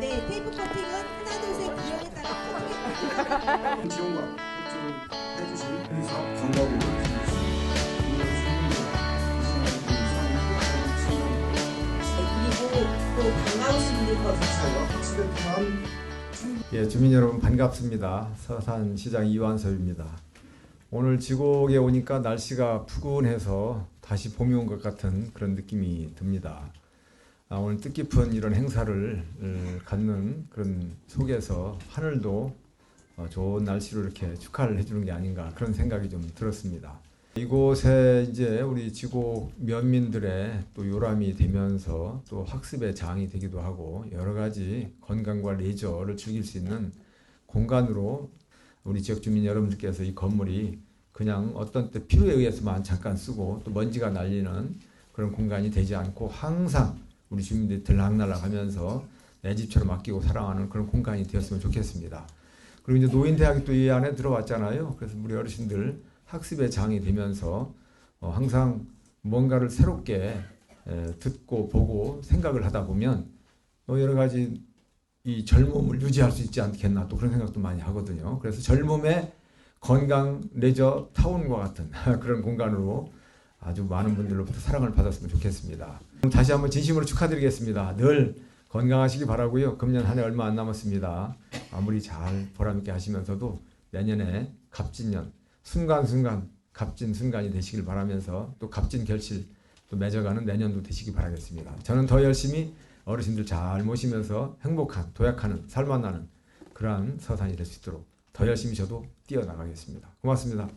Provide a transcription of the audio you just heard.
네, 테이프 커팅은 하나, 둘, 셋 기억에 따라 지원과 협조를 해주신 거주셔요. 확실했지만 예, 주민 여러분 반갑습니다. 서산시장 이완섭입니다. 오늘 지곡에 오니까 날씨가 푸근해서 다시 봄이 온 것 같은 그런 느낌이 듭니다. 아, 오늘 뜻깊은 이런 행사를 어, 갖는 그런 속에서 하늘도 어, 좋은 날씨로 이렇게 축하를 해주는 게 아닌가 그런 생각이 좀 들었습니다. 이곳에 이제 우리 지곡 면민들의 또 요람이 되면서 또 학습의 장이 되기도 하고 여러 가지 건강과 레저를 즐길 수 있는 공간으로 우리 지역 주민 여러분들께서 이 건물이 그냥 어떤 때 필요에 의해서만 잠깐 쓰고 또 먼지가 날리는 그런 공간이 되지 않고 항상 우리 주민들이 들락날락 하면서 내 집처럼 아끼고 사랑하는 그런 공간이 되었으면 좋겠습니다. 그리고 이제 노인대학이 또 이 안에 들어왔잖아요. 그래서 우리 어르신들 학습의 장이 되면서 어, 항상 뭔가를 새롭게 에, 듣고 보고 생각을 하다 보면 또 여러 가지 이 젊음을 유지할 수 있지 않겠나 또 그런 생각도 많이 하거든요. 그래서 젊음의 건강 레저 타운과 같은 그런 공간으로 아주 많은 분들로부터 사랑을 받았으면 좋겠습니다. 다시 한번 진심으로 축하드리겠습니다. 늘 건강하시기 바라고요. 금년 한 해 얼마 안 남았습니다. 아무리 잘 보람있게 하시면서도 내년에 갑진년 순간순간 값진 순간이 되시길 바라면서 또 값진 결실 또 맺어가는 내년도 되시기 바라겠습니다. 저는 더 열심히 어르신들 잘 모시면서 행복한 도약하는 살맛나는 그러한 서산이 될 수 있도록 더 열심히 저도 뛰어나가겠습니다. 고맙습니다.